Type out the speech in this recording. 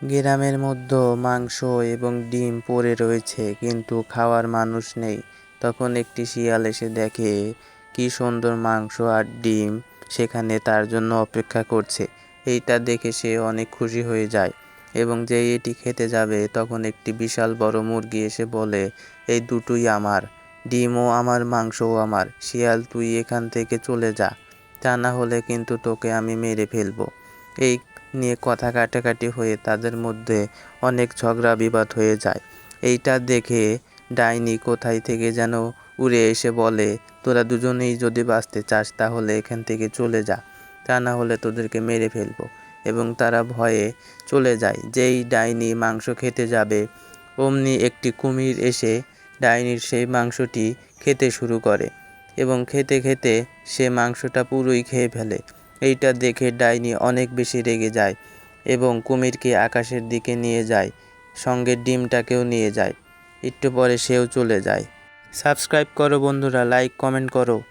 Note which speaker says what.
Speaker 1: গ্রামের মধ্যে মাংস এবং ডিম পড়ে রয়েছে, কিন্তু খাওয়ার মানুষ নেই। তখন একটি শিয়াল এসে দেখে, কি সুন্দর মাংস আর ডিম সেখানে তার জন্য অপেক্ষা করছে। এইটা দেখে সে অনেক খুশি হয়ে যায় এবং যে এটি খেতে যাবে, তখন একটি বিশাল বড় মুরগি এসে বলে, এই দুটোই আমার, ডিমও আমার, মাংসও আমার। শিয়াল, তুই এখান থেকে চলে যা। তা না হলে কিন্তু তোকে আমি মেরে ফেলব। এই নিয়ে কথা কাটাকাটি হয়ে তাদের মধ্যে অনেক ঝগড়া বিবাদ হয়ে যায়। এইটা দেখে ডাইনি কোথায় থেকে যেন উড়ে এসে বলে, তোরা দুজনেই যদি বাঁচতে চাস তাহলে এখান থেকে চলে যা, তা না হলে তোদেরকে মেরে ফেলব। এবং তারা ভয়ে চলে যায়। যেই ডাইনি মাংস খেতে যাবে, অমনি একটি কুমির এসে ডাইনির সেই মাংসটি খেতে শুরু করে এবং খেতে খেতে সে মাংসটা পুরোই খেয়ে ফেলে। এইটা দেখে ডাইনি অনেক বেশি রেগে যায় এবং কুমিরকে আকাশের দিকে নিয়ে যায়, সঙ্গে ডিমটাকেও নিয়ে যায়। একটু পরে সেও চলে যায়। সাবস্ক্রাইব করো বন্ধুরা, লাইক, কমেন্ট করো।